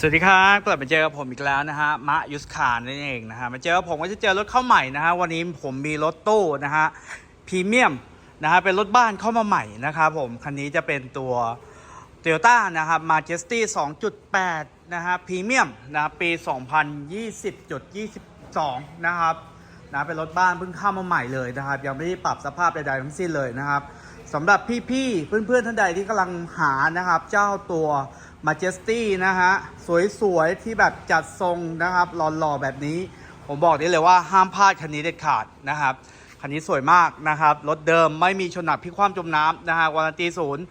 สวัสดีครับกลับมาเจอกับผมอีกแล้วนะฮะมะยุสคารนั่นเองนะฮะมาเจอกับผมก็จะเจอรถเข้าใหม่นะฮะวันนี้ผมมีรถตู้นะฮะพรีเมียมนะฮะเป็นรถบ้านเข้ามาใหม่นะครับผมคันนี้จะเป็นตัว Toyota นะครับ Majesty 2.8 นะฮะพรีเมียมนะปี 2020.22 นะครับนะเป็นรถบ้านเพิ่งเข้ามาใหม่เลยนะครับ ยังไม่ได้ปรับสภาพใดๆทั้งสิ้นเลยนะครับสำหรับพี่ๆเพื่อนๆท่านใดที่กำลังหานะครับ เจ้าตัว Majesty นะฮะ สวยๆ ที่แบบจัดทรงนะครับหล่อๆ แบบนี้ ผมบอกได้เลยว่าห้ามพลาดคันนี้เด็ดขาดนะครับ คันนี้สวยมากนะครับ รถเดิมไม่มีชนหนักพิกคว่ำจมน้ำนะฮะวารันตีศูนย์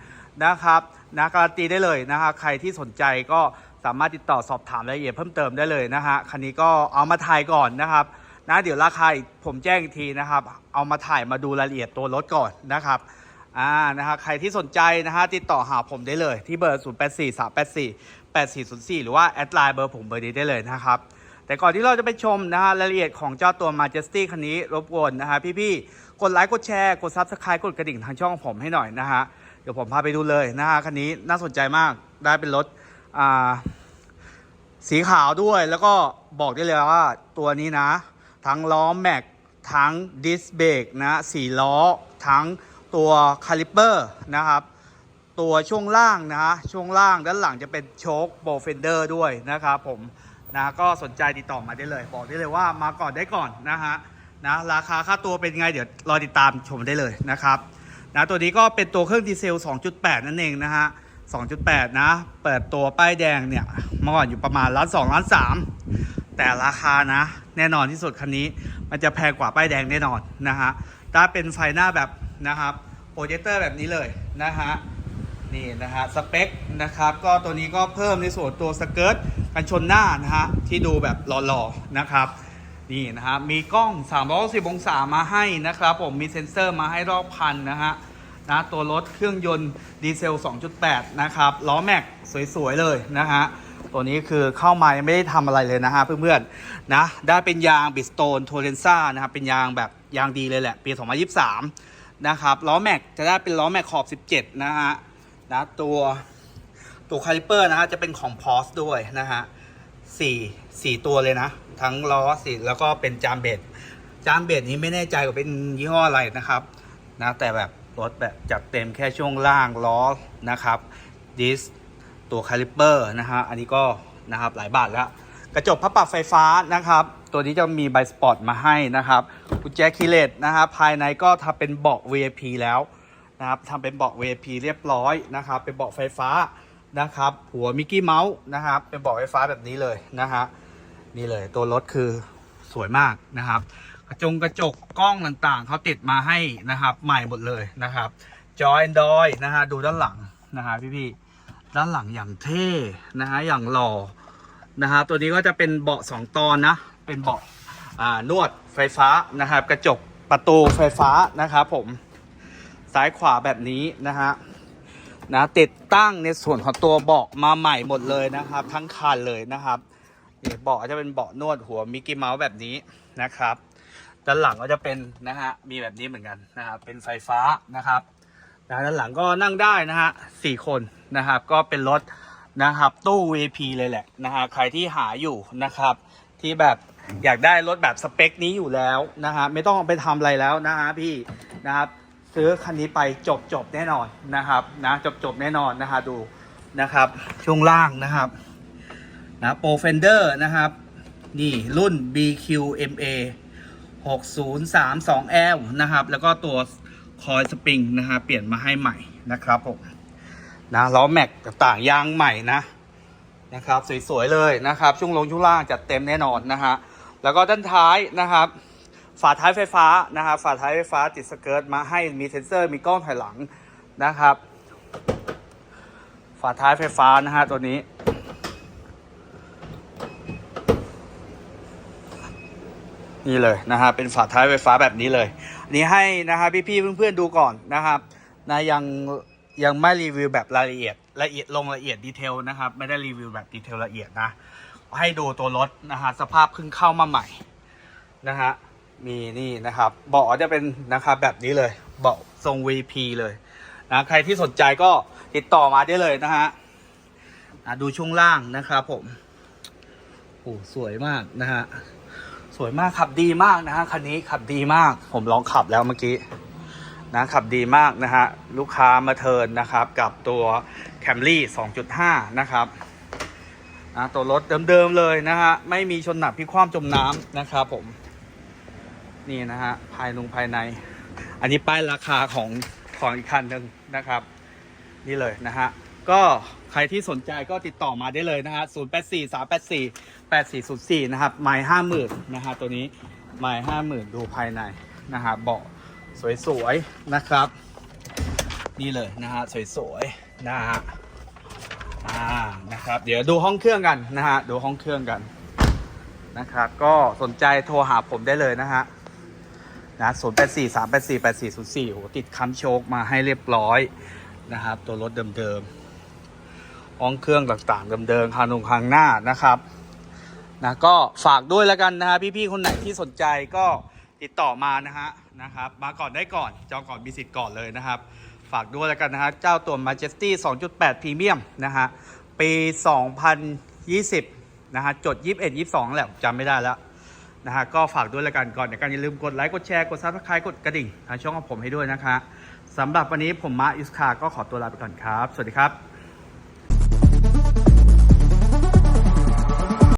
นะครับนะการันตีได้เลยนะฮะใครที่สนใจก็สามารถติดต่อสอบถามรายละเอียดเพิ่มเติมได้เลยนะฮะคันนี้ก็เอามาถ่ายก่อนนะครับนะเดี๋ยวราคาผมแจ้งอีกทีนะครับ เอามาถ่ายมาดูรายละเอียดตัวรถก่อนนะครับ อ่านะฮะใครที่สนใจนะฮะติดต่อหาผมได้เลยที่เบอร์ 0 8 4 3 8 4 8 4 0 4 หรือว่าแอดไลน์เบอร์ผมเบอร์นี้ได้เลยนะครับ แต่ก่อนที่เราจะไปชมนะฮะรายละเอียดของเจ้าตัว Majesty คันนี้รบกวนนะฮะพี่ๆ กดไลค์กดแชร์ กด Subscribe กดกระดิ่งทางช่องผมให้หน่อยนะฮะเดี๋ยวผมพาไปดูเลยนะฮะคันนี้น่าสนใจมากได้เป็นรถอ่าสีขาวด้วยแล้วก็บอกได้เลยว่าตัวนี้นะ ทั้งล้อแม็กทั้งดิสเบรกนะสี่ล้อทั้ง ตัวคาลิปเปอร์นะครับ ตัวช่วงล่างนะฮะช่วงล่างด้านหลังจะเป็นโชคโบเฟนเดอร์ด้วยนะครับผมนะก็สนใจติดต่อมาได้เลย บอกได้เลยว่ามาก่อนได้ก่อนนะฮะนะราคาค่าตัวเป็นไงเดี๋ยวรอติดตามชมได้เลยนะครับนะตัวนี้ก็เป็นตัวเครื่องดีเซล 2.8 นั่นเองนะฮะ 2.8 นะ เปิดตัวป้ายแดงเนี่ยเมื่อก่อนอยู่ประมาณล้าน2ล้าน3 แต่ราคานะ แน่นอนที่สุดคันนี้ มันจะแพงกว่าป้ายแดงแน่นอนนะฮะถ้าเป็นไฟหน้าแบบนะครับ โปรเจคเตอร์แบบนี้เลยนะฮะนี่นะฮะสเปคนะครับก็ตัวนี้ก็เพิ่มในส่วนตัวสเกิร์ตกันชนหน้านะฮะที่ดูแบบหล่อๆนะครับนี่นะฮะมีกล้อง 360 องศามาให้นะครับ ผมมีเซ็นเซอร์มาให้รอบคันนะฮะนะตัวรถเครื่องยนต์ดีเซล 2.8 นะครับล้อแม็กสวยๆ เลยนะฮะตัวนี้คือเข้ามายังไม่ได้ทำอะไรเลยนะฮะเพื่อนๆนะได้เป็นยางบิสโตนโทเรนซ่านะครับเป็นยางแบบยางดีเลยแหละ ปี 2023 นะครับล้อแม็กจะได้เป็นล้อแม็กขอบ 17 นะฮะนะตัวตัวคาลิเปอร์นะฮะจะเป็นของพอสด้วยนะฮะสี่สี่ตัวเลยนะ ทั้งล้อสี่แล้วก็เป็นจามเบดจามเบดนี้ไม่แน่ใจว่าเป็นยี่ห้ออะไรนะครับนะแต่แบบรถแบบจัดเต็มแค่ช่วงล่างล้อนะครับดิสตัวคาลิเปอร์นะฮะอันนี้ก็นะครับหลายบาทแล้ว กระจกพับปรับไฟฟ้านะครับ ตัวนี้จะมีใบสปอร์ตมาให้นะครับกุญแจคีย์เลสนะครับภายในก็ทำเป็นเบาะ VIP แล้วนะครับทำเป็นเบาะ VIP เรียบร้อยนะครับ เป็นเบาะไฟฟ้านะครับ หัวมิกกี้เมาส์นะครับ เป็นเบาะไฟฟ้าแบบนี้เลยนะฮะนี่เลยตัวรถคือสวยมากนะครับ กระจงกระจกกล้องต่างๆ เขาติดมาให้นะครับ ใหม่หมดเลยนะครับจอ Android นะฮะดูด้านหลังนะฮะพี่ๆด้านหลังอย่างเท่นะฮะอย่างหล่อนะฮะตัวนี้ก็จะเป็นเบาะสองตอนนะ เป็นเบาะนวดไฟฟ้านะครับ กระจกประตูไฟฟ้านะครับผมซ้ายขวาแบบนี้นะฮะนะติดตั้งในส่วนของตัวเบาะมาใหม่หมดเลยนะครับ ทั้งคันเลยนะครับนี่เบาะจะเป็นเบาะนวดหัวมิกกี้เมาส์แบบนี้นะครับด้านหลังก็จะเป็นนะฮะมีแบบนี้เหมือนกันนะครับเป็นไฟฟ้านะครับนะด้านหลังก็นั่งได้นะฮะสี่คนนะครับ ก็เป็นรถนะครับตู้ VP เลยแหละนะฮะใครที่หาอยู่นะครับ ที่แบบ อยากได้รถแบบสเปคนี้อยู่แล้วนะฮะไม่ต้องไปทำอะไรแล้วนะฮะพี่นะครับซื้อคันนี้ไปจบจบแน่นอนนะครับนะจบจบแน่นอนนะฮะดูนะครับช่วงล่างนะครับนะโปรเฟนเดอร์นะครับนี่รุ่น BQMA 6032L นะครับแล้วก็ตัวคอยสปริงนะฮะเปลี่ยนมาให้ใหม่นะครับผมนะล้อแม็กต่างยางใหม่นะนะครับสวยๆเลยนะครับช่วงลงช่วงล่างจัดเต็มแน่นอนนะฮะ แล้วก็ด้านท้ายนะครับฝาท้ายไฟฟ้านะครับฝาท้ายไฟฟ้าติดสเกิร์ตมาให้มีเซ็นเซอร์มีกล้องถอยหลังนะครับ ฝาท้ายไฟฟ้านะฮะตัวนี้ นี่เลยนะฮะเป็นฝาท้ายไฟฟ้าแบบนี้เลยอันนี้ให้นะฮะพี่ๆเพื่อนๆดูก่อนนะครับนะยังยังไม่รีวิวแบบรายละเอียดละเอียดลงละเอียดดีเทลนะครับ ไม่ได้รีวิวแบบดีเทลละเอียดนะ ให้ดูตัวรถนะฮะสภาพเพิ่งเข้ามาใหม่นะฮะมีนี่นะครับเบาะจะเป็นนะครับแบบนี้เลยเบาะทรง VP เลยนะใครที่สนใจก็ติดต่อมาได้เลยนะฮะอะดูช่วงล่างนะครับผมโอ้สวยมากนะฮะสวยมากขับดีมากนะฮะคันนี้ขับดีมาก ผมลองขับแล้วเมื่อกี้นะขับดีมากนะฮะลูกค้ามาเทินนะครับกับตัว Camry 2.5 นะครับ นะตัวรถเดิมๆเลยนะฮะ ไม่มีชนหนักพิกความจมน้ำนะครับผม นี่นะฮะ ภายนุงภายใน อันนี้ป้ายราคาของของอีกคันหนึ่งนะครับ นี่เลยนะฮะ ก็ใครที่สนใจก็ติดต่อมาได้เลยนะฮะ 0 8 4 3 8 4 8 4 0 4 นะครับไม้ห้าหมื่นนะฮะตัวนี้ไม้ห้าหมื่นดูภายในนะฮะเบาะสวยๆนะครับ นี่เลยนะฮะสวยๆนะฮะ อ่านะครับ เดี๋ยวดูห้องเครื่องกันนะฮะดูห้องเครื่องกันนะครับก็สนใจโทรหาผมได้เลยนะฮะนะ0 8 4 3 8 4 8 4 0 4โหติดคัมโชคมาให้เรียบร้อยนะครับ ตัวรถเดิมๆห้องเครื่องต่างๆเดิมๆคานุงคางหน้านะครับนะก็ฝากด้วยแล้วกันนะฮะพี่ๆคนไหนที่สนใจก็ติดต่อมานะฮะนะครับ มาก่อนได้ก่อนจองก่อนมีสิทธิ์ก่อนเลยนะครับ ฝากด้วยแล้วกันนะฮะ เจ้าตัว Majesty 2.8 Premium นะฮะ ปี 2020 นะฮะ จด 21 22 แหละจำไม่ได้แล้วนะฮะ ก็ฝากด้วยละกันก่อนในการอย่าลืมกดไลค์ กดแชร์ กดซับสไครต์กดกระดิ่งทางช่องของผมให้ด้วยนะคะสำหรับวันนี้ผมมาอิสคาก็ขอตัวลาไปก่อนครับ สวัสดีครับ